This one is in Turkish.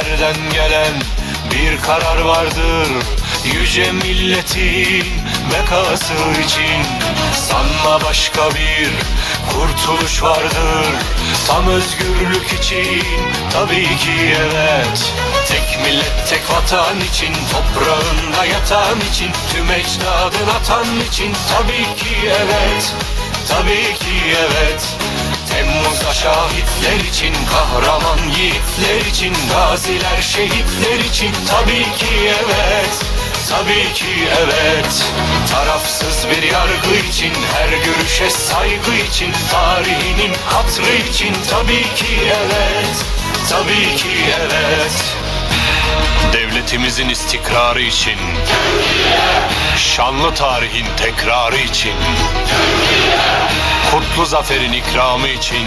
Göklerden gelen bir karar vardır. Yüce milletin bekası için Sanma başka bir kurtuluş vardır. Tam özgürlük için tabii ki evet. Tek millet tek vatan için Toprağında yatan için Tüm ecdadın atan için Tabii ki evet. Tabii ki evet Temmuz'da şahitler için Kahraman yiğitler için Gaziler şehitler için. Tabii ki evet Tabii ki evet. Tarafsız bir yargı için Her görüşe saygı için Tarihinin hatrı için. Tabii ki evet Tabii ki evet. Devletimizin istikrarı için Şanlı tarihin tekrarı için Kutlu zaferin ikramı için